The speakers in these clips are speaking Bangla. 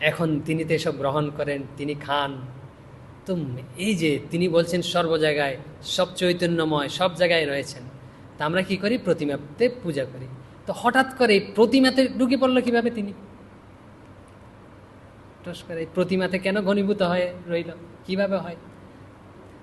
এখন তিনি তো এসব গ্রহণ করেন, তিনি খান। তো এই যে তিনি বলছেন সর্ব জায়গায়, সব চৈতন্যময়, সব জায়গায় রয়েছেন, তা আমরা কি করি? প্রতিমাতে পূজা করি। তো হঠাৎ করে এই প্রতিমাতে ঢুকে পড়ল কীভাবে তিনি? এই প্রতিমাতে কেন ঘনীভূত হয়ে রইল? কীভাবে হয়?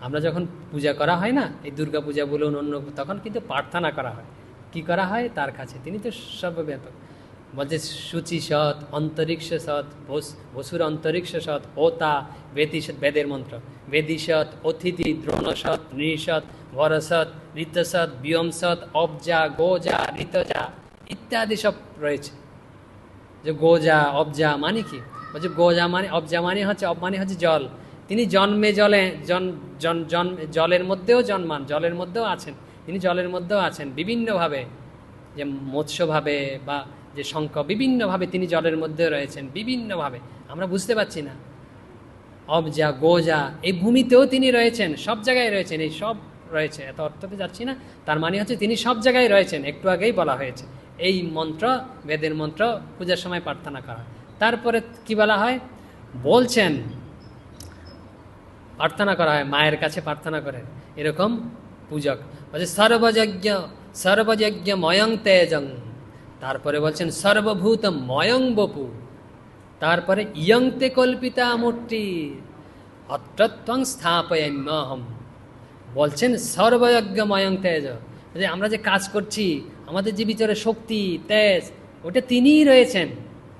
আমরা যখন পূজা করা হয় না, এই দুর্গা পূজা বলুন, অন্য তখন কিন্তু প্রার্থনা করা হয়। কি করা হয়? তার কাছে। তিনি তো সর্বব্যাপক। বলছে, সূচি সৎ, অন্তরিক্ষ সৎ বসুর অন্তরিক্ষ সৎ, ওতা বেদি বেদের মন্ত্র। বেদি সৎ, অতিথি দ্রোণসৎ নৃসৎ বরসৎ ঋতসৎ বিয়ম সৎ, অবজা, গোজা, ঋতজা ইত্যাদি সব রয়েছে। যে গোজা, অবজা মানে কি? বলছে, গোজা মানে অবজা মানে হচ্ছে, অব মানে হচ্ছে জল। তিনি জন্মে জলে জন জন, জলের মধ্যেও জন্মান, জলের মধ্যেও আছেন। তিনি জলের মধ্যেও আছেন, বিভিন্নভাবে। যে মৎস্যভাবে বা যে শঙ্খ বিভিন্নভাবে তিনি জলের মধ্যে রয়েছেন, বিভিন্নভাবে। আমরা বুঝতে পারছি না। অবজা, গোজা, এই ভূমিতেও তিনি রয়েছেন, সব জায়গায় রয়েছেন, এই সব রয়েছে। এত অর্থতে যাচ্ছি না। তার মানে হচ্ছে তিনি সব জায়গায় রয়েছেন, একটু আগেই বলা হয়েছে। এই মন্ত্র, বেদের মন্ত্র, পূজার সময় প্রার্থনা করা। হয় তারপরে কি বলা হয়? বলছেন, প্রার্থনা করা হয়, মায়ের কাছে প্রার্থনা করেন। এরকম পূজক। বলছে, সর্বযজ্ঞ সর্বযজ্ঞ ময়ং তেজং। তারপরে বলছেন সর্বভূত ময়ং বপু। তারপরে ইয়ংতে কল্পিতা মূর্তি, অত্রত্বং স্থাপয়াম্যহম বলছেন সর্বযজ্ঞ ময়ং তেজ। যে আমরা যে কাজ করছি, আমাদের যে ভিতরে শক্তি, তেজ, ওটা তিনিই রয়েছেন।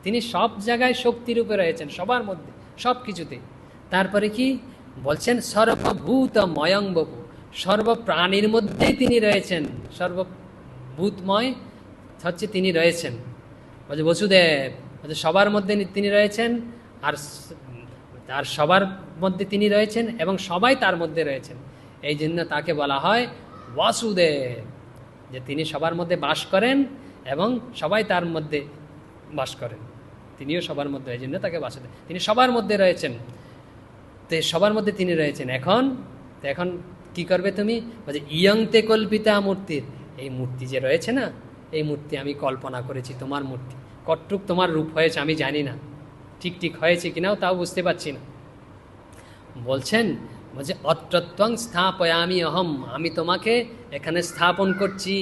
তিনি সব জায়গায় শক্তিরূপে রয়েছেন, সবার মধ্যে সব কিছুতে তারপরে কি? বলছেন সর্বভূত ময়ং বপু। সর্বপ্রাণীর মধ্যেই তিনি রয়েছেন, সর্বভূতময় হচ্ছে তিনি রয়েছেন। বলছে, বসুদেব, বলছে, সবার মধ্যে তিনি রয়েছেন আর আর সবার মধ্যে তিনি রয়েছেন এবং সবাই তার মধ্যে রয়েছেন। এই জন্য তাকে বলা হয় বাসুদেব, যে তিনি সবার মধ্যে বাস করেন এবং সবাই তার মধ্যে বাস করেন। তিনিও সবার মধ্যে, এই জন্য তাকে বাসুদেব। তিনি সবার মধ্যে রয়েছেন। তো সবার মধ্যে তিনি রয়েছেন। এখন, তো এখন কি করবে তুমি? বলছে ইয়ংতে কল্পিতা মূর্তির। এই মূর্তি যে রয়েছে না এই মূর্তি আমি কল্পনা করেছি, তোমার মূর্তি। কট্টুক তোমার রূপ হয়েছে আমি জানি না। ঠিক ঠিক হয়েছে কিনাও তাও বুঝতে পারছি না। বলছেন, বলছে, অত্রত্বং স্থাপয়ামি অহম, আমি তোমাকে এখানে স্থাপন করছি।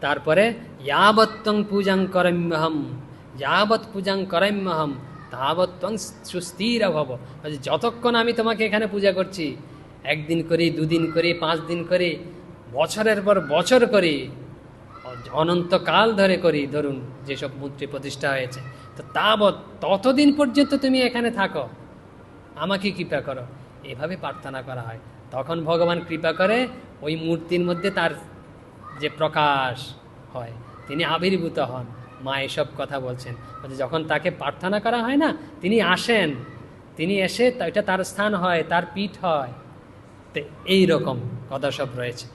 তারপরে ইয়াবত্তং পূজাং করম্যহম যাবৎ পূজাং করম্যহম তাবত্তং সুস্থির ভব যতক্ষণ আমি তোমাকে এখানে পূজা করছি, একদিন করি, দুদিন করি পাঁচ দিন করি, বছরের পর বছর করি অনন্তকাল ধরে করি, ধরুন যেসব মূর্তি প্রতিষ্ঠা হয়েছে। তো তাবৎ ততদিন পর্যন্ত তুমি এখানে থাকো। আমাকে কৃপা করো। এভাবে প্রার্থনা করা হয়। তখন ভগবান কৃপা করে ওই মূর্তির মধ্যে তার যে প্রকাশ হয়, তিনি আবির্ভূত হন। মা এসব কথা বলছেন। যখন তাকে প্রার্থনা করা হয় না, তিনি আসেন। তিনি এসে এটা তার স্থান হয়, তার পীঠ হয়। তো, এইরকম কথা সব রয়েছে।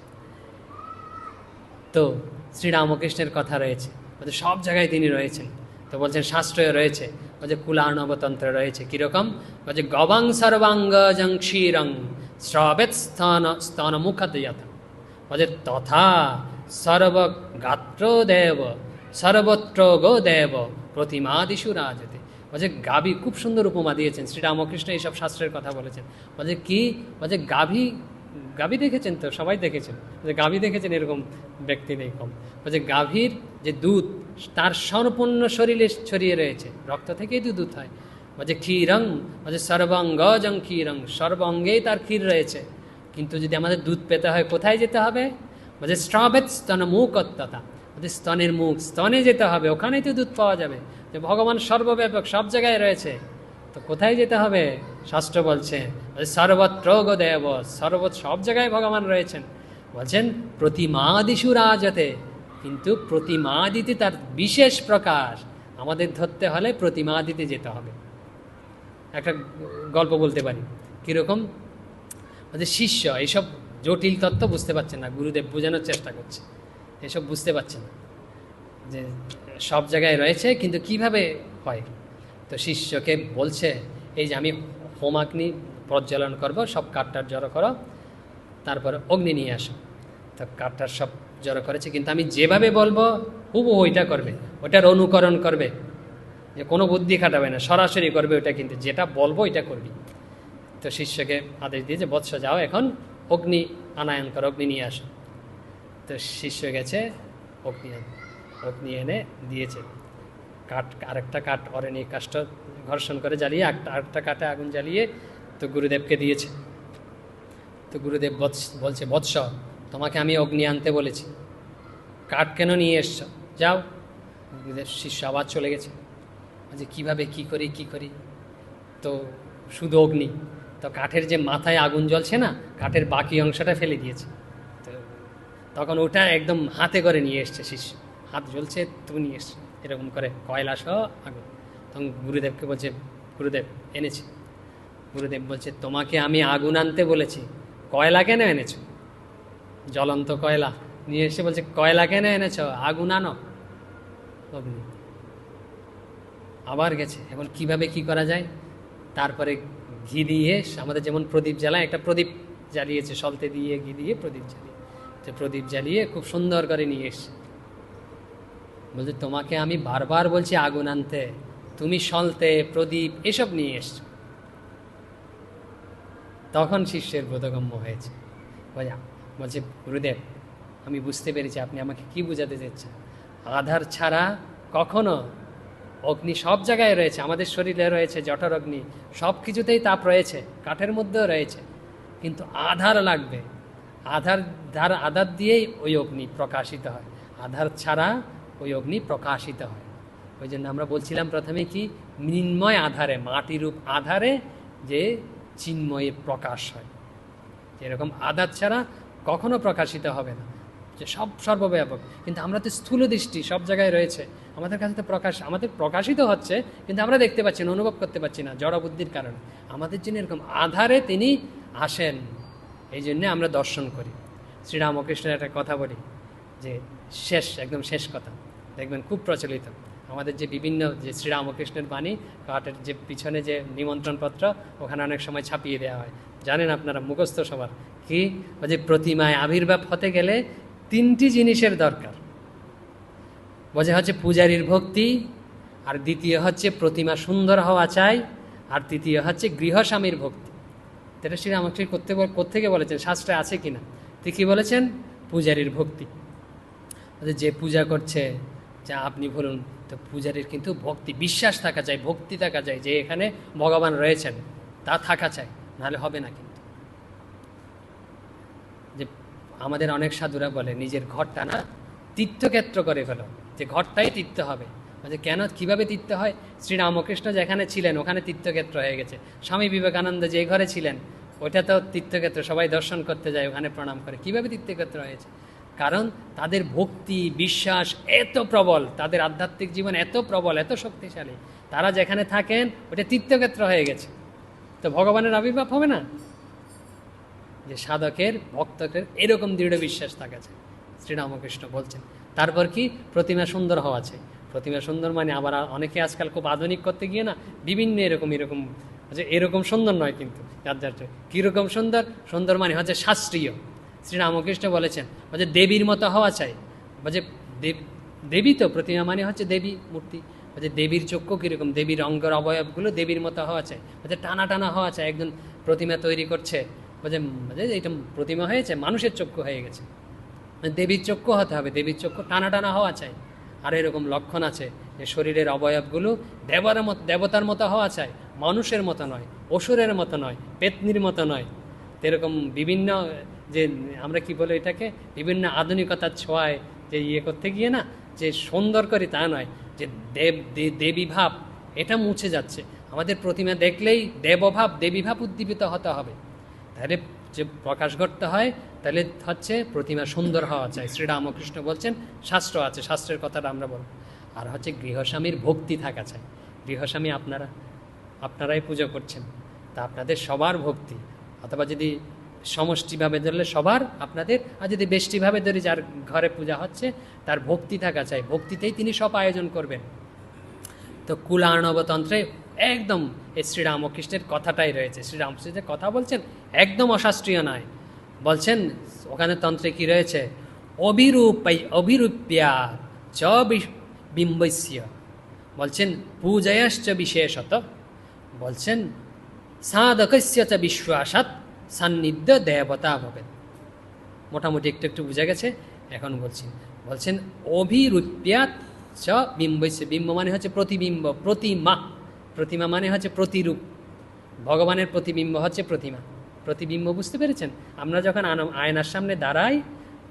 তো শ্রীরামকৃষ্ণের কথা রয়েছে। বলছে, সব জায়গায় তিনি রয়েছেন। তো বলছেন, শাস্ত্রয় রয়েছে। বলছে, কুলার্ণবতন্ত্র রয়েছে। কীরকম? বলছে, গবাং সর্বাঙ্গ জং ক্ষীরং শ্রবেত স্তন স্তন মুখদয়ত বলছে, তথা সর্বগাত্র দেব সর্বত্র গো দেব প্রতিমাদিশু রাজতে। বলছে, গাভী খুব সুন্দর উপমা দিয়েছেন। শ্রীরামকৃষ্ণ এইসব শাস্ত্রের কথা বলেছেন। বলছে, কি? বলছে, গাভী গাভী দেখেছেন তো? সবাই দেখেছেন। যে গাভী দেখেছেন এরকম ব্যক্তি নেই কম। বলছে গাভীর যে দুধ, তার সম্পূর্ণ শরীরে ছড়িয়ে রয়েছে। রক্ত থেকেই তো দুধ হয়। বলছে ক্ষীরং বলছে সর্বাঙ্গজং ক্ষীরং, সর্বাঙ্গেই তার ক্ষীর রয়েছে। কিন্তু যদি আমাদের দুধ পেতে হয়, কোথায় যেতে হবে? বলছে স্ট্রবেত স্তন মুখত্ততা বলছে স্তনের মুখ, স্তনে যেতে হবে, ওখানেই তো দুধ পাওয়া যাবে। যে ভগবান সর্বব্যাপক, সব জায়গায় রয়েছে। তো কোথায় যেতে হবে? শাস্ত্র বলছে সর্বত্র দেব সর্ব সব জায়গায় ভগবান রয়েছেন। বলছেন প্রতিমাদিশু রাজতে, কিন্তু প্রতিমাদিতে তার বিশেষ প্রকাশ। আমাদের ধরতে হলে প্রতিমাদিতে যেতে হবে। একটা গল্প বলতে পারি। কীরকম? বলছে, শিষ্য এইসব জটিল তত্ত্ব বুঝতে পারছে না, গুরুদেব বোঝানোর চেষ্টা করছে। এসব বুঝতে পারছে না। যে সব জায়গায় রয়েছে, কিন্তু কীভাবে হয়? তো শিষ্যকে বলছে, এই যে আমি হোমাগ্নি প্রজ্বলন করব, সব কাঠটার জড়ো করো, তারপরে অগ্নি নিয়ে আসো। তো কাঠটার সব জড়ো করেছে, কিন্তু আমি যেভাবে বলব হুবু ওইটা করবে ওটার অনুকরণ করবে। যে কোনো বুদ্ধি খাটাবে না, সরাসরি করবে ওটা কিন্তু যেটা বলব এটা করবি। তো শিষ্যকে আদেশ দিয়ে যে, বৎস যাও এখন, অগ্নি আনায়ন করো, অগ্নি নিয়ে আসো। তো শিষ্য গেছে, অগ্নি অগ্নি এনে দিয়েছে। কাঠ, আরেকটা কাঠ অরণি কাষ্ঠ ঘর্ষণ করে জ্বালিয়ে একটা আরেকটা কাঠে আগুন জ্বালিয়ে তো গুরুদেবকে দিয়েছে। তো গুরুদেব বৎস- বলছে, বৎস, তোমাকে আমি অগ্নি আনতে বলেছি। কাঠ কেন নিয়ে এসছ? যাও। গুরুদেব শিষ্য আবার চলে গেছে। যে কীভাবে, কি করি কি করি? তো শুধু অগ্নি। তো কাঠের যে মাথায় আগুন জ্বলছে না, কাঠের বাকি অংশটা ফেলে দিয়েছে। তো তখন ওটা একদম হাতে করে নিয়ে এসছে শিষ্য। হাত জ্বলছে, তুমি নিয়ে এসছে। এরকম করে কয়লা সহ আগুন। তখন গুরুদেবকে বলছে, গুরুদেব, এনেছি। গুরুদেব বলছে, তোমাকে আমি আগুন আনতে বলেছি। কয়লা কেন এনেছো? জ্বলন্ত কয়লা। নিয়ে এসে বলছে, কয়লা কেন এনেছো? আগুন আনো। অগ্নি। আবার গেছে। এখন কীভাবে কি করা যায়? তারপরে ঘি দিয়ে আমাদের যেমন প্রদীপ জ্বালায়, একটা প্রদীপ জ্বালিয়েছে সলতে দিয়ে ঘি দিয়ে প্রদীপ জ্বালিয়ে। তো প্রদীপ জ্বালিয়ে খুব সুন্দর করে নিয়ে এসছে। বলছে, তোমাকে আমি বারবার বলছি আগুন আনতে। তুমি সলতে প্রদীপ, এসব নিয়ে এসছো। তখন শিষ্যের বোধগম্য হয়েছে। বলছে- বলছে, গুরুদেব, আমি বুঝতে পেরেছি আপনি আমাকে কি বোঝাতে চাচ্ছেন আধার ছাড়া কখনো অগ্নি সব জায়গায় রয়েছে, আমাদের শরীরে রয়েছে, জঠর অগ্নি, সব কিছুতেই তাপ রয়েছে, কাঠের মধ্যেও রয়েছে। কিন্তু আধার লাগবে। আধার ধার আধার দিয়েই ওই অগ্নি প্রকাশিত হয়। আধার ছাড়া ওই অগ্নি প্রকাশিত হয়। ওই জন্য আমরা বলছিলাম প্রথমে কি? মৃন্ময় আধারে, মাটিরূপ আধারে যে চিন্ময়ে প্রকাশ হয়। যেরকম আধার ছাড়া কখনো প্রকাশিত হবে না। যে সব সর্বব্যাপক। কিন্তু আমরা তো স্থূল দৃষ্টি সব জায়গায় রয়েছে। আমাদের কাছে তো প্রকাশ, আমাদের প্রকাশিত হচ্ছে, কিন্তু আমরা দেখতে পাচ্ছি না, অনুভব করতে পারছি না, জড় বুদ্ধির কারণে। আমাদের জন্য এরকম আধারে তিনি আসেন। এই জন্যে আমরা দর্শন করি। শ্রীরামকৃষ্ণের একটা কথা বলি, যে শেষ, একদম শেষ কথা। দেখবেন খুব প্রচলিত। আমাদের যে বিভিন্ন যে শ্রীরামকৃষ্ণের বাণী, কাঠের যে পিছনে যে নিমন্ত্রণপত্র, ওখানে অনেক সময় ছাপিয়ে দেওয়া হয়। জানেন আপনারা, মুখস্থ সবার। কি? ওই যে প্রতিমায় আবির্ভাব হতে গেলে তিনটি জিনিসের দরকার। বোঝা হচ্ছে পূজারীর ভক্তি, আর দ্বিতীয় হচ্ছে প্রতিমা সুন্দর হওয়া চাই, আর তৃতীয় হচ্ছে গৃহস্বামীর ভক্তি। এটা শ্রীরামকৃষ্ণ করতে কোথেকে বলেছেন? শাস্ত্রে আছে কিনা? তিনি কি বলেছেন, পূজারীর ভক্তি। যে পূজা করছে যা আপনি বলুন, তো পূজারীর কিন্তু ভক্তি, বিশ্বাস থাকা চাই, ভক্তি থাকা চাই যে এখানে ভগবান রয়েছেন, তা থাকা চাই, নাহলে হবে না কিন্তু। যে আমাদের অনেক সাধুরা বলে, নিজের ঘরটা না তীর্থক্ষেত্র করে ফেলো, যে ঘরটাই তীর্থ হবে। বলছে, কেন, কীভাবে তীর্থ হয়? শ্রীরামকৃষ্ণ যেখানে ছিলেন, ওখানে তীর্থক্ষেত্র হয়ে গেছে। স্বামী বিবেকানন্দ যে ঘরে ছিলেন ওটা তো তীর্থক্ষেত্র, সবাই দর্শন করতে যায়, ওখানে প্রণাম করে। কীভাবে তীর্থক্ষেত্র হয়েছে? কারণ তাদের ভক্তি, বিশ্বাস এত প্রবল, তাদের আধ্যাত্মিক জীবন এত প্রবল, এত শক্তিশালী। তারা যেখানে থাকেন, ওটা তীর্থক্ষেত্র হয়ে গেছে। তো ভগবানের আবির্ভাব হবে না? যে সাধকের ভক্তকের এরকম দৃঢ় বিশ্বাস থাকা শ্রীরামকৃষ্ণ বলছেন, তারপর কি? প্রতিমা সুন্দর হওয়া আছে। প্রতিমা সুন্দর মানে আবার অনেকে আজকাল খুব আধুনিক করতে গিয়ে না, বিভিন্ন এরকম এরকম, যে এরকম সুন্দর নয় কিন্তু, যার যার। কীরকম সুন্দর? সুন্দর মানে হচ্ছে শাস্ত্রীয়। শ্রীরামকৃষ্ণ বলেছেন, বলছে, দেবীর মতো হওয়া চাই। বলছে, দেব, দেবী তো, প্রতিমা মানে হচ্ছে দেবী মূর্তি। বলছে, দেবীর চক্ষু কীরকম? দেবীর অঙ্গের অবয়বগুলো দেবীর মতো হওয়া চাই। বলছে, টানা টানা হওয়া চাই, একজন প্রতিমা তৈরি করছে। বলছে এটা প্রতিমা হয়েছে, মানুষের চক্ষু হয়ে গেছে। দেবীর চক্ষু হতে হবে, দেবীর চক্ষু টানা টানা হওয়া চাই। আর এরকম লক্ষণ আছে যে শরীরের অবয়বগুলো দেবতার মতো দেবতার মতো হওয়া চাই, মানুষের মতো নয়, অসুরের মতো নয়, পেতনির মতো নয়। এরকম বিভিন্ন যে আমরা কি বলে এটাকে, বিভিন্ন আধুনিকতার ছোঁয়ায় যে ইয়ে করতে গিয়ে না, যে সুন্দর করি তা নয়, যে দেব দেবী ভাব, এটা মুছে যাচ্ছে। আমাদের প্রতিমা দেখলেই দেবভাব, দেবীভাব উদ্দীপিত হতে হবে। তাহলে যে প্রকাশ করতে হয়, তাহলে হচ্ছে প্রতিমা সুন্দর হওয়া চাই। শ্রীরামকৃষ্ণ বলছেন, শাস্ত্র আছে, শাস্ত্রের কথাটা আমরা বলব। আর হচ্ছে গৃহস্বামীর ভক্তি থাকা চাই। গৃহস্বামী আপনারা, আপনারাই পুজো করছেন, তা আপনাদের সবার ভক্তি। অথবা যদি সমষ্টিভাবে ধরলে সবার আপনাদের, আর যদি বেষ্টিভাবে ধরি যার ঘরে পূজা হচ্ছে, তার ভক্তি থাকা চাই। ভক্তিতেই তিনি সব আয়োজন করবেন। তো কুলার্ণবতন্ত্রে একদম শ্রীরামকৃষ্ণের কথাটাই রয়েছে। শ্রীরামকৃষ্ণের কথা বলছেন একদম অশাস্ত্রীয় নয়। বলছেন, ওখানে তন্ত্রে কি রয়েছে? অবিরূপ অবিরূপ্যা চ বিম্বস্য। বলছেন, পূজয়াশ্চ বিশেষত। বলছেন, সাধকস্য চ বিশ্বাসাত সান্নিধ্য দেবতা ভবে মোটামুটি একটু একটু বোঝা গেছে? এখন বলছি বলছেন, অভিরূপ্যাত চ বিম্বস্য। বিম্ব মানে হচ্ছে প্রতিবিম্ব, প্রতিমা। প্রতিমা মানে হচ্ছে প্রতিরূপ। ভগবানের প্রতিবিম্ব হচ্ছে প্রতিমা। প্রতিবিম্ব বুঝতে পেরেছেন? আমরা যখন আয়নার সামনে দাঁড়াই,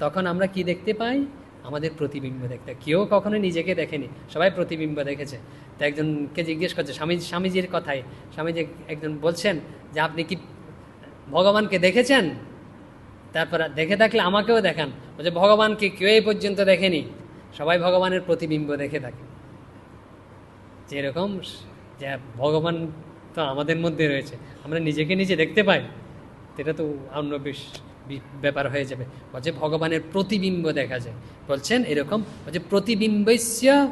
তখন আমরা কি দেখতে পাই? আমাদের প্রতিবিম্ব দেখতে। কেউ কখনো নিজেকে দেখেনি। সবাই প্রতিবিম্ব দেখেছে। তো একজনকে জিজ্ঞেস করছে, স্বামী, স্বামীজির কথায় স্বামীজি একজন বলছেন যে, আপনি কি ভগবানকে দেখেছেন? তারপর দেখে থাকলে আমাকেও দেখান। বলছে, ভগবানকে কেউ এই পর্যন্ত দেখেনি। সবাই ভগবানের প্রতিবিম্ব দেখে থাকে। যেরকম যে ভগবান তো আমাদের মধ্যে রয়েছে। আমরা নিজেকে নিজে দেখতে পাই এটা তো অন্য বেশ ব্যাপার হয়ে যাবে। বলছে, ভগবানের প্রতিবিম্ব দেখা যায়। বলছেন এরকম, বলছে, প্রতিবিম্বস্য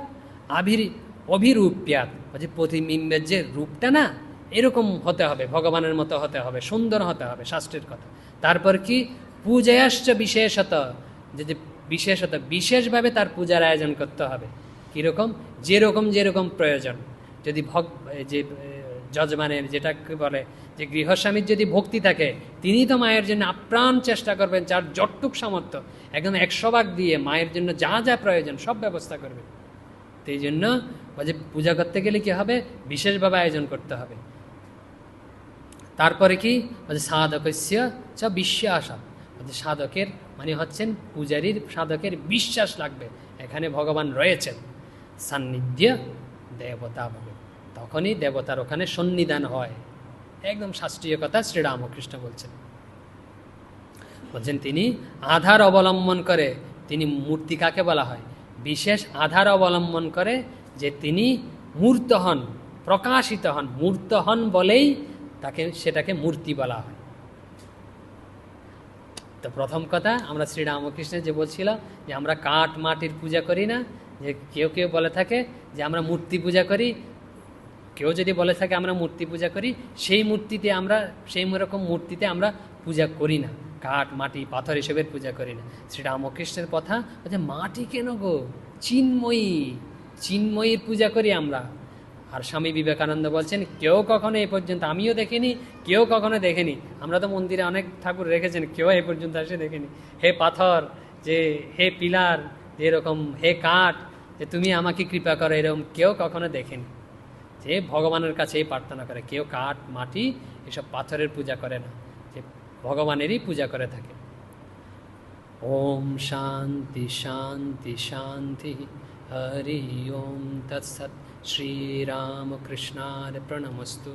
আবির অভিরূপ্যাত। বলছে, প্রতিবিম্বের যে রূপটা না এরকম হতে হবে, ভগবানের মতো হতে হবে, সুন্দর হতে হবে শাস্ত্রের কথা। তারপর কি? পূজায়াশ্চ বিশেষত। যে যে বিশেষত, বিশেষভাবে তার পূজার আয়োজন করতে হবে। কীরকম? যেরকম যেরকম প্রয়োজন। যদি ভগ যে যজমানের যেটাকে বলে যে গৃহস্বামীর যদি ভক্তি থাকে, তিনি তো মায়ের জন্য আপ্রাণ চেষ্টা করবেন, যার যতটুক সামর্থ্য। একদম একশো ভাগ দিয়ে মায়ের জন্য যা যা প্রয়োজন, সব ব্যবস্থা করবে তো এই জন্য বলছে পূজা করতে গেলে কী হবে? বিশেষভাবে আয়োজন করতে হবে। তারপরে কি? সাধকস্য চ বিশ্বাস। সাধকের মানে হচ্ছেন পূজারীর, সাধকের বিশ্বাস লাগবে। এখানে ভগবান রয়েছেন। সান্নিধ্য দেবতা ভাবে তখনই দেবতার ওখানে সন্নিধান হয়। একদম শাস্ত্রীয় কথা শ্রীরামকৃষ্ণ বলছেন। বলছেন তিনি আধার অবলম্বন করে, তিনি মূর্তি কাকে বলা হয়? বিশেষ আধার অবলম্বন করে যে তিনি মূর্ত হন, প্রকাশিত হন। মূর্ত হন বলেই তাকে, সেটাকে মূর্তি বলা হয়। তো প্রথম কথা, আমরা শ্রীরামকৃষ্ণের যে বলছিলাম যে আমরা কাঠ মাটির পূজা করি না, যে কেউ কেউ বলে থাকে যে আমরা মূর্তি পূজা করি। কেউ যদি বলে থাকে আমরা মূর্তি পূজা করি, সেই মূর্তিতে আমরা, সেই রকম মূর্তিতে আমরা পূজা করি না। কাঠ, মাটি, পাথর এসবের পূজা করি না। শ্রীরামকৃষ্ণের কথা মাটি কেন গো? চিন্ময়ী, চিন্ময়ীর পূজা করি আমরা। আর স্বামী বিবেকানন্দ বলছেন, কেউ কখনো এ পর্যন্ত আমিও দেখিনি, কেউ কখনো দেখেনি। আমরা তো মন্দিরে অনেক ঠাকুর রেখেছেন, কেউ এ পর্যন্ত এসে দেখেনি। হে পাথর, যে হে পিলার, যে এরকম হে কাঠ, যে তুমি আমাকে কৃপা করো, এরকম কেউ কখনো দেখেনি। যে ভগবানের কাছেই প্রার্থনা করে, কেউ কাঠ, মাটি, এসব পাথরের পূজা করে না, যে ভগবানেরই পূজা করে থাকে। ওম শান্তি শান্তি শান্তি, হরি ওম তৎসৎ। श्रीरामकृष्णान् प्रणमस्तु